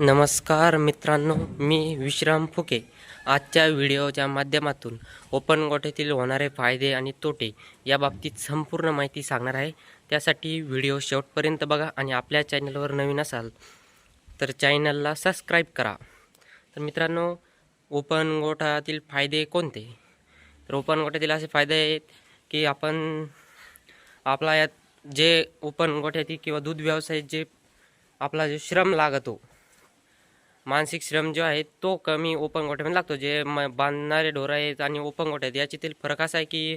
नमस्कार मित्रांनो मी विश्राम फुके. आजच्या व्हिडिओच्या माध्यमातून ओपन गोठ्यातील होणारे फायदे आणि तोटे या बाबतीत संपूर्ण माहिती सांगणार आहे. त्यासाठी व्हिडिओ शेवटपर्यंत बघा आणि आपल्या चॅनलवर नवीन असाल तर चॅनलला सबस्क्राईब करा. तर मित्रांनो ओपन गोठ्यातील फायदे कोणते? तर ओपन गोठ्यातील असे फायदे आहेत की आपण आपला यात जे ओपन गोठ्यातील किंवा दूध व्यवसायात जे आपला जो श्रम लागतो मानसिक श्रम जो आहे तो कमी ओपन गोठ्यामध्ये लागतो जे म बांधणारे ढोरं आहेत आणि ओपन गोठ्यात याच्यातील फरक असा आहे की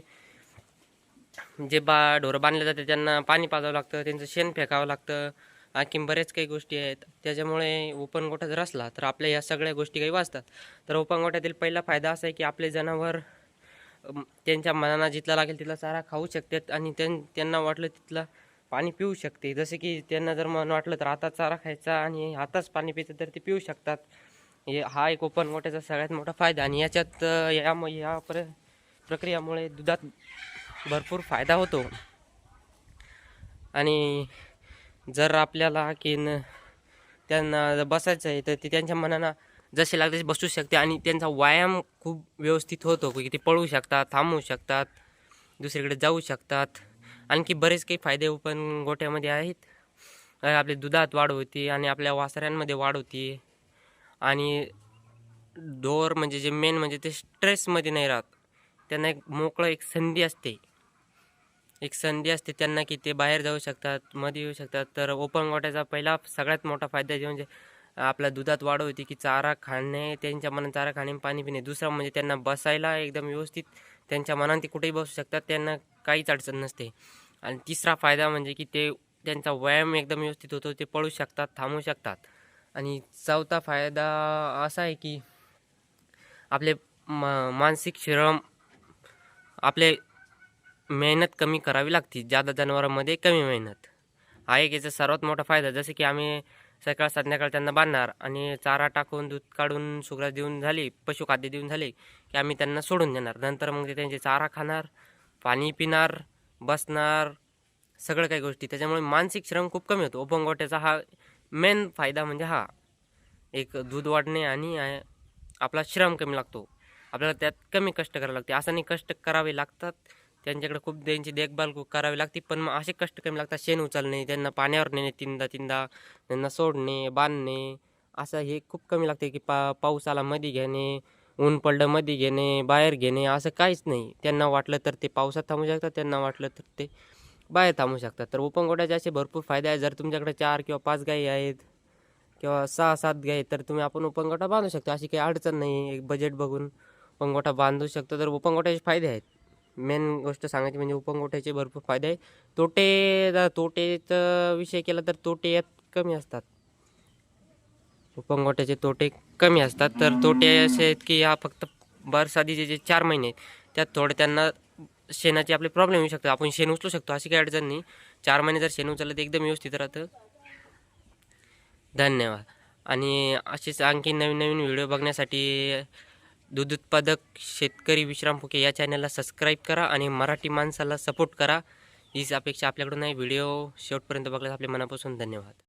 जे बा ढोरं बांधले जाते त्यांना पाणी पाजावं लागतं त्यांचं शेण फेकावं लागतं आणखी बरेच काही गोष्टी आहेत. त्याच्यामुळे ओपन गोठा जर असला तर आपल्या या सगळ्या गोष्टी काही वाचतात. तर ओपन गोठ्यातील पहिला फायदा असा आहे की आपले जनावर त्यांच्या मनाला जिथला लागेल तिथला चारा खाऊ शकतात आणि त्यां त्यांना वाटलं तिथला पाणी पिऊ शकते. जसे की त्यांना जर मन वाटलं तर आता चारा खायचा आणि आताच पाणी प्यायचं तर ते पिऊ शकतात. हे हा एक ओपन गोट्याचा सगळ्यात मोठा फायदा आणि याच्यात या या प्र प्रक्रियामुळे दुधात भरपूर फायदा होतो. आणि जर आपल्याला की न त्यांना बसायचं आहे तर ते त्यांच्या मनानं जसे लागते तसे बसू शकते आणि त्यांचा व्यायाम खूप व्यवस्थित होतो. की ते पळू शकतात थांबवू शकतात दुसरीकडे जाऊ शकतात. आणखी बरेच काही फायदे ओपन गोठ्यामध्ये आहेत. आपले दुधात वाढ होती आणि आपल्या वासऱ्यांमध्ये वाढ होती. आणि डोर म्हणजे जे मेन म्हणजे ते स्ट्रेसमध्ये नाही राहत. त्यांना एक मोकळं एक संधी असते. एक संधी असते त्यांना की ते बाहेर जाऊ शकतात मध्ये येऊ शकतात. तर ओपन गोठ्याचा पहिला सगळ्यात मोठा फायदा जे म्हणजे आपल्या दुधात वाढ होती की चारा खाणे त्यांच्या मनात चारा खाणे पाणी पिणे. दुसरं म्हणजे त्यांना बसायला एकदम व्यवस्थित त्यांच्या मनात ते कुठेही बसू शकतात. त्यांना काहीच अडचण नसते. आणि तिसरा फायदा म्हणजे की ते त्यांचा व्यायाम एकदम व्यवस्थित होतो ते पळू शकतात थांबू शकतात. आणि चौथा फायदा असा आहे की आपले मा मानसिक श्रम आपले मेहनत कमी करावी लागते. जादा जनावरांमध्ये कमी मेहनत. हा एक याचा सर्वात मोठा फायदा जसं की आम्ही सकाळ संध्याकाळ त्यांना बांधणार आणि चारा टाकून दूध काढून सुग्रास देऊन झाली पशुखाद्य देऊन झाले की आम्ही त्यांना सोडून देणार. नंतर मग ते त्यांचे चारा खाणार पाणी पिणार बसणार सगळं काही गोष्टी. त्याच्यामुळे मानसिक श्रम खूप कमी होतो. ओपन हा मेन फायदा म्हणजे हा. एक दूध वाढणे आणि आपला श्रम कमी लागतो. आपल्याला त्यात कमी कष्ट करावे लागते. असं नाही कष्ट करावे लागतात. त्यांच्याकडे खूप त्यांची देखभाल खूप करावी लागते. पण मग असे कष्ट कमी लागतात. शेण उचलणे त्यांना पाण्यावर नेणे तीनदा तीनदा त्यांना सोडणे बांधणे असं हे खूप कमी लागते की पा पाऊस आला मध्ये घेणे ऊन पडलं मध्ये घेणे बाहेर घेणे असं काहीच नाही. त्यांना वाटलं तर ते पावसात थांबू शकतात त्यांना वाटलं तर ते बाहेर थांबू शकतात. तर ओपन गोठ्याचे असे भरपूर फायदे आहेत. जर तुमच्याकडे चार किंवा पाच गाई आहेत किंवा सहा सात गाई तर तुम्ही आपण ओपन गोठा बांधू शकतो. अशी काही अडचण नाही. एक बजेट बघून ओपन गोठा बांधू शकतो. तर ओपन गोठ्याचे फायदे आहेत. मेन गोष्ट सांगायची म्हणजे ओपन गोठ्याचे भरपूर फायदे आहेत. तोटे जर तोटेचा विषय केला तर तोटे यात कमी असतात. पंगोट्याचे तोटे कमी असतात. तर तोटे असे आहेत की हा फक्त बरसातीचे जे चार महिने आहेत त्यात थोडे त्यांना शेणाचे आपले प्रॉब्लेम येऊ शकतात आपण शेण उचलू शकतो अशी काही अडचण नाही. चार महिने जर शेण उचललं तर एकदम व्यवस्थित राहतं. धन्यवाद. आणि असेच आणखी नवीन नवीन व्हिडिओ बघण्यासाठी दूध उत्पादक शेतकरी विश्राम फुके या चॅनलला सबस्क्राईब करा आणि मराठी माणसाला सपोर्ट करा. हीच अपेक्षा आपल्याकडून आहे. व्हिडिओ शेवटपर्यंत बघल्यास आपल्या मनापासून धन्यवाद.